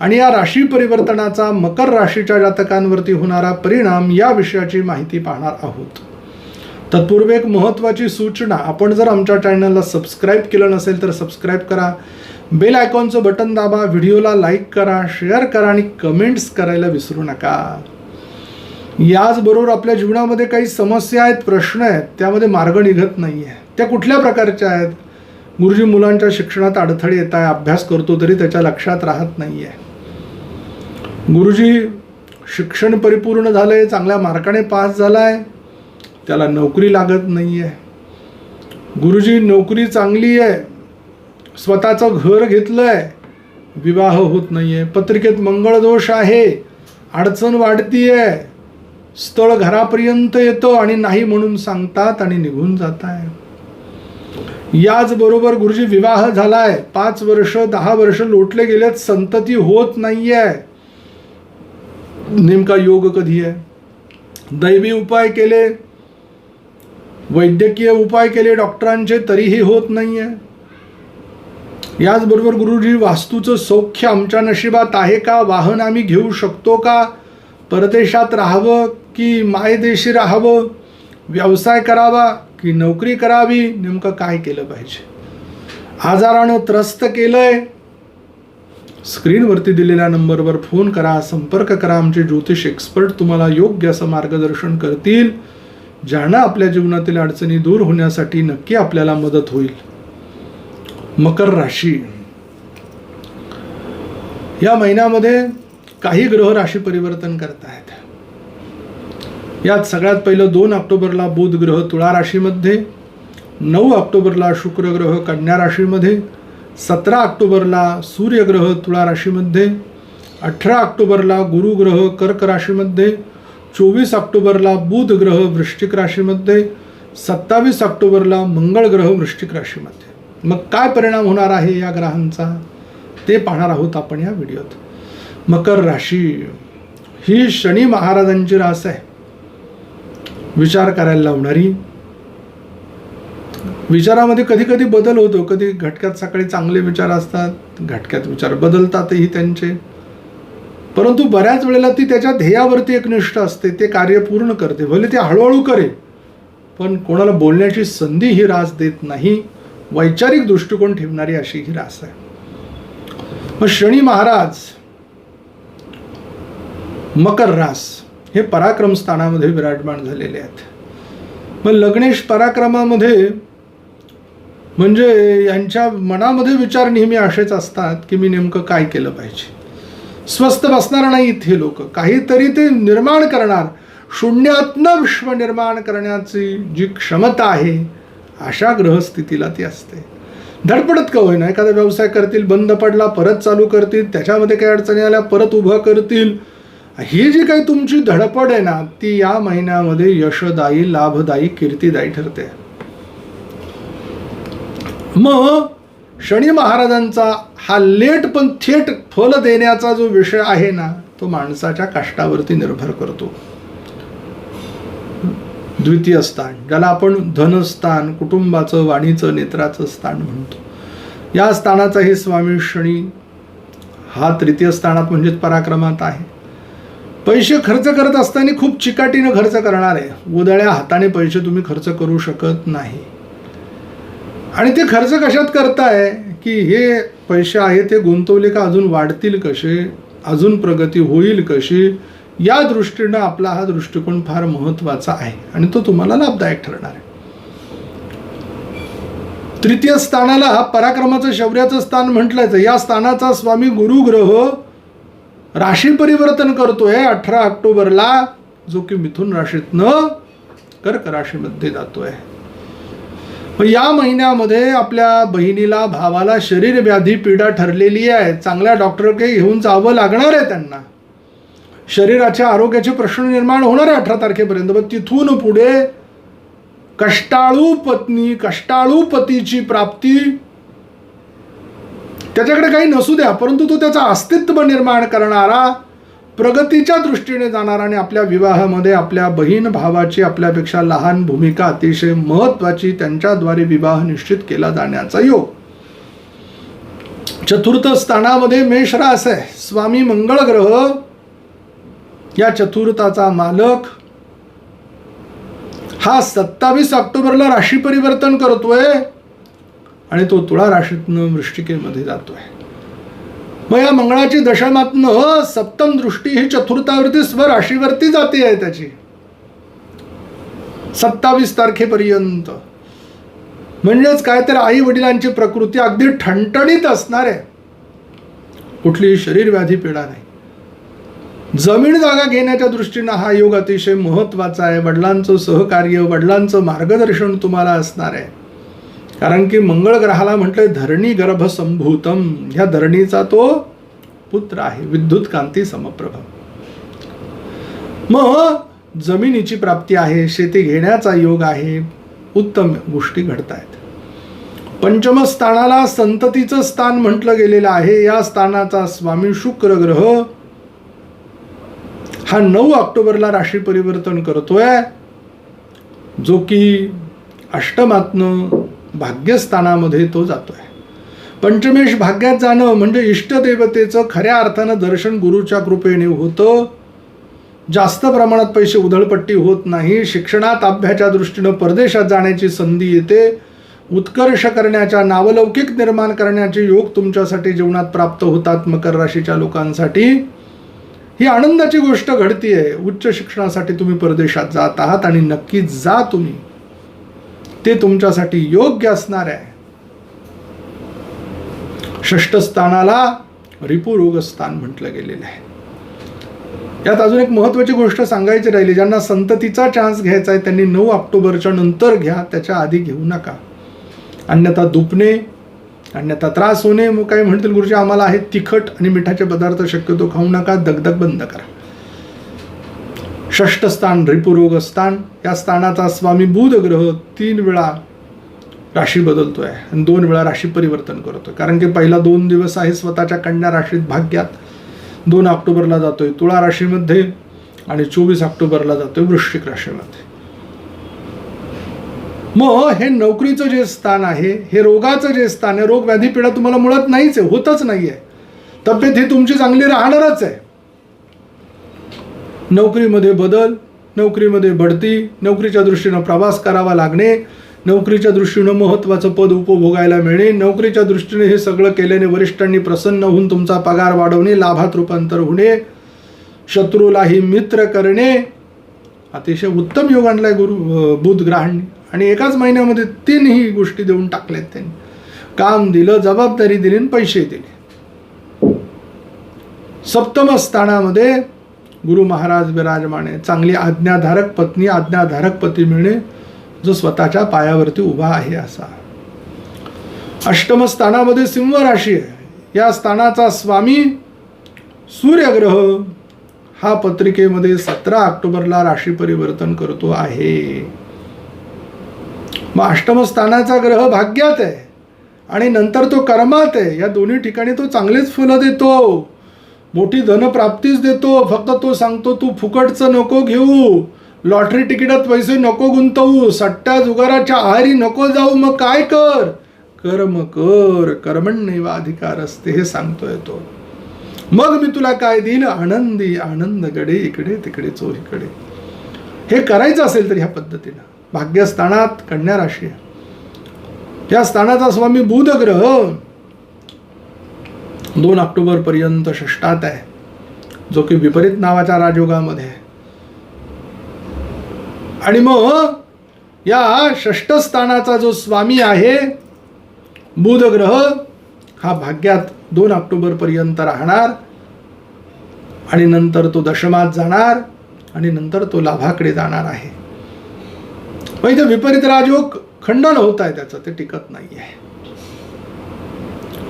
आणि या राशी परिवर्तनाचा मकर राशीच्या जातकांवरती होणारा परिणाम या विषयाची माहिती पाहणार आहोत. तत्पूर्वी एक महत्त्वाची सूचना आपण जर आमच्या चॅनलला सबस्क्राईब केलं नसेल तर सबस्क्राईब करा. बेल आयकॉनचं बटन दाबा व्हिडिओला लाईक करा शेअर करा आणि कमेंट्स करायला विसरू नका. याचबरोबर आपल्या जीवनामध्ये काही समस्या आहेत प्रश्न आहेत त्यामध्ये मार्ग निघत नाही आहे त्या कुठल्या प्रकारच्या आहेत? गुरुजी मुलांच्या शिक्षणात अडथळे येत आहे अभ्यास करतो तरी त्याच्या लक्षात राहत नाही आहे गुरुजी शिक्षण परिपूर्ण झालं आहे चांगल्या मार्काने पास झाला आहे त्याला नोकरी लागत नाही आहे गुरुजी नोकरी चांगली आहे. स्वतःचं घर घेतलं आहे विवाह होत नाही आहे पत्रिकेत मंगळदोष आहे. अडचण वाढती आहे स्थळ घरापर्यंत येतो आणि नाही म्हणून सांगतात आणि निघून जात आहे याचबरोबर गुरुजी विवाह झालाय. पाच वर्ष दहा वर्ष लोटले गेलेत. संतती होत नाही आहे नेमका योग कधी आहे? दैवी उपाय केले वैद्यकीय उपाय केले डॉक्टरांचे तरीही होत नाही आहे याचबरोबर गुरुजी वास्तूचं सौख्य आमच्या नशिबात आहे का? वाहन आम्ही घेऊ शकतो का? परदेशात राहावं की मायदेशी राहावं? व्यवसाय करावा की नोकरी करावी? नेमकं काय केलं पाहिजे? आजारानं त्रस्त केलं आहे स्क्रीनवरती दिलेल्या नंबरवर फोन करा संपर्क करा. आमचे ज्योतिष एक्सपर्ट तुम्हाला योग्य असं मार्गदर्शन करतील. ज्यानं आपल्या जीवनातील अडचणी दूर होण्यासाठी नक्की आपल्याला मदत होईल. मकर राशी. या महिन्यामध्ये काही ग्रह राशी परिवर्तन करत आहेत यात सगळ्यात पहिलं दोन ऑक्टोबरला बुध ग्रह तुळा राशीमध्ये नऊ ऑक्टोबरला शुक्र ग्रह कन्या राशीमध्ये सतरा ऑक्टोबरला सूर्यग्रह तुळा राशीमध्ये अठरा ऑक्टोबरला गुरुग्रह कर्क राशीमध्ये चोवीस ऑक्टोबरला बुध ग्रह वृश्चिक राशीमध्ये सत्तावीस ऑक्टोबरला मंगळ ग्रह वृश्चिक राशीमध्ये. मग काय परिणाम होणार आहे या ग्रहांचा? ते पाहणार आहोत आपण या व्हिडिओत. मकर राशी. ही शनी महाराजांची रास आहे. विचार करायला लावणारी. विचारामध्ये कधी कधी बदल होतो. कधी घटक्यात सकाळी चांगले विचार असतात घटक्यात विचार बदलतातही त्यांचे. परंतु बऱ्याच वेळेला ती त्याच्या ध्येयावरती एक निष्ठ असते ते कार्य पूर्ण करते. भले ते हळूहळू करेल पण कोणाला बोलण्याची संधी ही रास देत नाही. वैचारिक दृष्टिकोन ठेवणारी अशी ही रास आहे. मग शनी महाराज मकर रास हे पराक्रम स्थानामध्ये विराजमान झालेले आहेत. मग लग्नेश पराक्रमामध्ये म्हणजे यांच्या मनामध्ये विचार नेहमी असेच असतात की मी नेमकं काय केलं पाहिजे. स्वस्त बसणार नाहीत हे लोक. काहीतरी ते निर्माण करणार. शून्यातनं विश्व निर्माण करण्याची जी क्षमता आहे अशा ग्रहस्थितीला ती असते. धडपडत का होईना? एखादा व्यवसाय करतील बंद पडला परत चालू करतील त्याच्यामध्ये काही अडचणी आल्या परत उभं करतील. ही जी काही तुमची धडपड आहे ना ती या महिन्यामध्ये यशदायी लाभदायी कीर्तिदायी ठरते. मग शनी महाराजांचा हा लेट पण थेट फल देण्याचा जो विषय आहे ना तो माणसाच्या कष्टावरती निर्भर करतो. द्वितीय स्थान ज्याला आपण धनस्थान कुटुंबाचं वाणीचं नेत्राचं स्थान म्हणतो. या स्थानाचाही स्वामी शनी हा तृतीय स्थानात म्हणजेच पराक्रमात आहे. पैसे खर्च करत असताना खूप चिकाटीनं खर्च करणार आहे उदळ्या हाताने पैसे तुम्ही खर्च करू शकत नाही. आणि ते खर्च कशात करताय? की हे पैसे आहे ते गुंतवले का अजून वाढतील कसे? अजून प्रगती होईल कशी? या दृष्टीनं आपला हा दृष्टिकोन फार महत्त्वाचा आहे आणि तो तुम्हाला लाभदायक ठरणार आहे. तृतीय स्थानाला पराक्रमाचं शौर्याचं स्थान म्हटलंच या स्थानाचा स्वामी गुरुग्रह राशी परिवर्तन करतोय. अठरा ऑक्टोबरला जो की मिथुन राशीतनं कर्क राशीमध्ये जातोय. या महिन्यामध्ये आपल्या बहिणीला भावाला शरीर व्याधी पीडा ठरलेली आहे. चांगल्या डॉक्टरकडे घेऊन जावं लागणार आहे त्यांना. शरीराच्या आरोग्याचे प्रश्न निर्माण होणार आहे अठरा तारखेपर्यंत. मग तिथून पुढे कष्टाळू पत्नी कष्टाळू पतीची प्राप्ती त्याच्याकडे काही नसू द्या परंतु तो त्याचं अस्तित्व निर्माण करणारा प्रगतीच्या दृष्टीने जाणार आणि आपल्या विवाहामध्ये आपल्या बहीण भावाची आपल्यापेक्षा लहान भूमिका अतिशय महत्वाची त्यांच्याद्वारे विवाह निश्चित केला जाण्याचा योग. चतुर्थ स्थानामध्ये मेष रास आहे. स्वामी मंगळ ग्रह या चतुर्थाचा मालक हा सत्तावीस ऑक्टोबरला राशी परिवर्तन करतोय आणि तो तुळा राशीतनं वृष्टिकेमध्ये जातोय. मग या मंगळाची दशमातनं सप्तम दृष्टी ही चतुर्थावरती स्वराशीवरती जाते आहे त्याची. सत्तावीस तारखेपर्यंत. म्हणजेच काय तर आई वडिलांची प्रकृती अगदी ठणठणीत असणार आहे. कुठलीही शरीर व्याधी पीडा नाही. जमीन जागा घेण्याच्या दृष्टीनं हा योग अतिशय महत्त्वाचा आहे. वडिलांचं सहकार्य वडिलांचं मार्गदर्शन तुम्हाला असणार आहे. कारण की मंगळ ग्रहाला म्हटलंय धरणी गर्भसंभूतम. ह्या धरणीचा तो पुत्र आहे विद्युत कांती समप्रभ. मग जमिनीची प्राप्ती आहे शेती घेण्याचा योग आहे उत्तम गोष्टी घडत आहेत पंचम स्थानाला संततीचं स्थान म्हटलं गेलेलं आहे या स्थानाचा स्वामी शुक्र ग्रह हा नऊ ऑक्टोबरला राशी परिवर्तन करतोय जो की अष्टमातनं भाग्यस्थानामध्ये तो जातोय. पंचमेश भाग्यात जाणं म्हणजे इष्टदेवतेचं खऱ्या अर्थानं दर्शन गुरुच्या कृपेने होतं. जास्त प्रमाणात पैसे उधळपट्टी होत नाही. शिक्षणात अभ्याच्या दृष्टीनं परदेशात जाण्याची संधी येते. उत्कर्ष करण्याच्या नावलौकिक निर्माण करण्याचे योग तुमच्यासाठी जीवनात प्राप्त होतात मकर राशीच्या लोकांसाठी. ही आनंदाची गोष्ट घडतीये. उच्च शिक्षणासाठी तुम्ही परदेशात जात आहात आणि नक्कीच जा तुम्ही. ते तुमच्यासाठी योग्य असणार आहे. षष्ठ रिपुरोग स्थान म्हटलं गेलेलं आहे. यात अजून एक महत्त्वाची गोष्ट सांगायची राहिली ज्यांना संततीचा चान्स घ्यायचा आहे त्यांनी नऊ ऑक्टोबरच्या नंतर घ्या त्याच्या आधी घेऊ नका. अन्यथा दुपणे अन्यथा त्रास होणे मग काही म्हणतील गुरुजी आम्हाला आहे तिखट आणि मिठाचे पदार्थ शक्यतो खाऊ नका दगदग बंद करा. षष्ठ स्थान रिपुरोग स्थान या स्थानाचा स्वामी बुध ग्रह तीन वेळा राशी बदलतो आहे आणि दोन वेळा राशी परिवर्तन करतोय. कारण की पहिला दोन दिवस आहे स्वतःच्या कन्या राशीत भाग्यात. दोन ऑक्टोबरला जातोय तुळा राशीमध्ये आणि चोवीस ऑक्टोबरला जातोय वृश्चिक राशीमध्ये. मग हे नोकरीचं जे स्थान आहे हे रोगाचं जे स्थान आहे रोग व्याधी पीडा तुम्हाला मुळात नाहीच आहे होतच नाही आहे तब्येत ही तुमची चांगली राहणारच आहे. नोकरीमध्ये बदल नोकरीमध्ये बढती नोकरीच्या दृष्टीनं प्रवास करावा लागणे नोकरीच्या दृष्टीनं महत्त्वाचं पद उपभोगायला मिळणे नोकरीच्या दृष्टीने हे सगळं केल्याने वरिष्ठांनी प्रसन्न होऊन तुमचा पगार वाढवणे लाभात रूपांतर होणे शत्रूलाही मित्र करणे. अतिशय उत्तम योग आणलाय गुरु बुध ग्रहांनी. आणि एकाच महिन्यामध्ये तीनही गोष्टी देऊन टाकल्यात त्यांनी. काम दिलं जबाबदारी दिली आणि पैसे दिले. सप्तम स्थानामध्ये गुरु महाराज विराजमाने चांगली आज्ञाधारक पत्नी आज्ञाधारक पती मिळणे जो स्वतःच्या पायावरती उभा आहे असा. अष्टम स्थानामध्ये सिंह राशी आहे. या स्थानाचा स्वामी सूर्यग्रह हा पत्रिकेमध्ये सतरा ऑक्टोबरला राशी परिवर्तन करतो आहे. मग अष्टम स्थानाचा ग्रह भाग्यात आहे आणि नंतर तो कर्मात आहे. या दोन्ही ठिकाणी तो चांगलेच फुलं देतो. मोठी धनप्राप्तीच देतो. फक्त तो सांगतो तू फुकटचं नको घेऊ. लॉटरी तिकिटात पैसे नको गुंतवू. सट्ट्या जुगाराच्या आहारी नको जाऊ. मग काय कर? कर्म कर. कर्मण्यवा अधिकार असते हे सांगतोय तो. मग मी तुला काय देईल आनंदी आनंद गडे इकडे तिकडे चोहीकडे हे करायचं असेल तर ह्या पद्धतीनं. भाग्यस्थानात कन्या राशी या स्थानाचा स्वामी बुध ग्रह दोन ऑक्टोबरपर्यंत षष्टात आहे जो की विपरीत नावाच्या राजयोगामध्ये आहे. आणि मग या षष्ठ स्थानाचा जो स्वामी आहे बुध ग्रह हा भाग्यात दोन ऑक्टोबरपर्यंत राहणार आणि नंतर तो दशमात जाणार आणि नंतर तो लाभाकडे जाणार आहे. मग इथे विपरीत राजयोग खंडन होत आहे त्याचं ते टिकत नाही आहे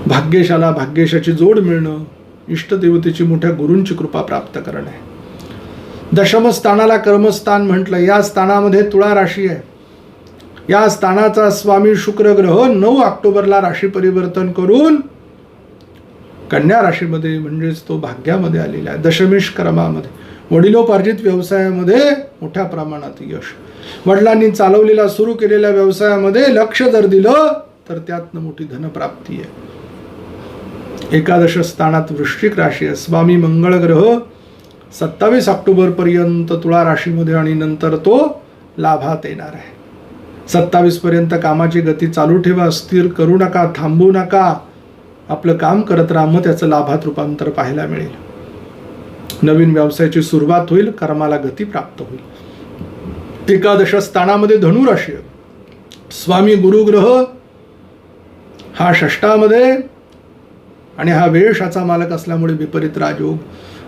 भाग्येशाला भाग्यशाची जोड मिळणं इष्टदेवतेची मोठ्या गुरूंची कृपा प्राप्त करणे. दशमस्थानाला कर्मस्थान म्हटलं या स्थानामध्ये तुळा राशी आहे. या स्थानाचा स्वामी शुक्र ग्रह नऊ ऑक्टोबरला राशी परिवर्तन करून कन्या राशीमध्ये म्हणजेच तो भाग्यामध्ये आलेला आहे दशमेश क्रमामध्ये. वडिलोपार्जित व्यवसायामध्ये मोठ्या प्रमाणात यश. वडिलांनी चालवलेला सुरू केलेल्या व्यवसायामध्ये लक्ष जर दिलं तर त्यातनं मोठी धनप्राप्ती आहे. एकादश स्थानात वृश्चिक राशी आहे. स्वामी मंगळ ग्रह सत्तावीस ऑक्टोबरपर्यंत तुळा राशीमध्ये आणि नंतर तो लाभात येणार आहे. सत्तावीसपर्यंत कामाची गती चालू ठेवा स्थिर करू नका थांबू नका. आपलं काम करत राहा मग त्याचं लाभात रूपांतर पाहायला मिळेल. नवीन व्यवसायाची सुरुवात होईल कर्माला गती प्राप्त होईल. एकादश स्थानामध्ये धनुराशी स्वामी गुरुग्रह हा षष्टामध्ये आणि हा वेशाचा मालक असल्यामुळे विपरीत राजयोग.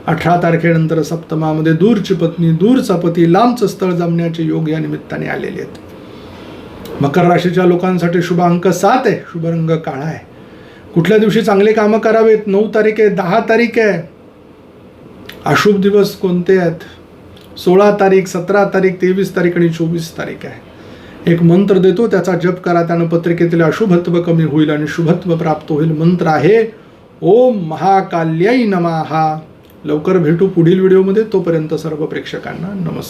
अठरा तारखेनंतर सप्तमामध्ये दूरची पत्नी दूरचा पती लांबचं स्थळ जमण्याचे योग या निमित्ताने आलेले आहेत. मकर राशीच्या लोकांसाठी शुभ अंक सात आहे. शुभ रंग काळा आहे. कुठल्या दिवशी चांगले कामं करावेत? नऊ तारीख आहे दहा तारीख आहे. अशुभ दिवस कोणते आहेत? सोळा तारीख सतरा तारीख तेवीस तारीख आणि चोवीस तारीख आहे. एक मंत्र देतो त्याचा जप करा त्यानं पत्रिकेतील अशुभत्व कमी होईल आणि शुभत्व प्राप्त होईल. मंत्र आहे ओम महाकाल्याई नमाहा लवकर भेटू पुढील व्हिडिओमध्ये. तोपर्यंत सर्व प्रेक्षकांना नमस्कार.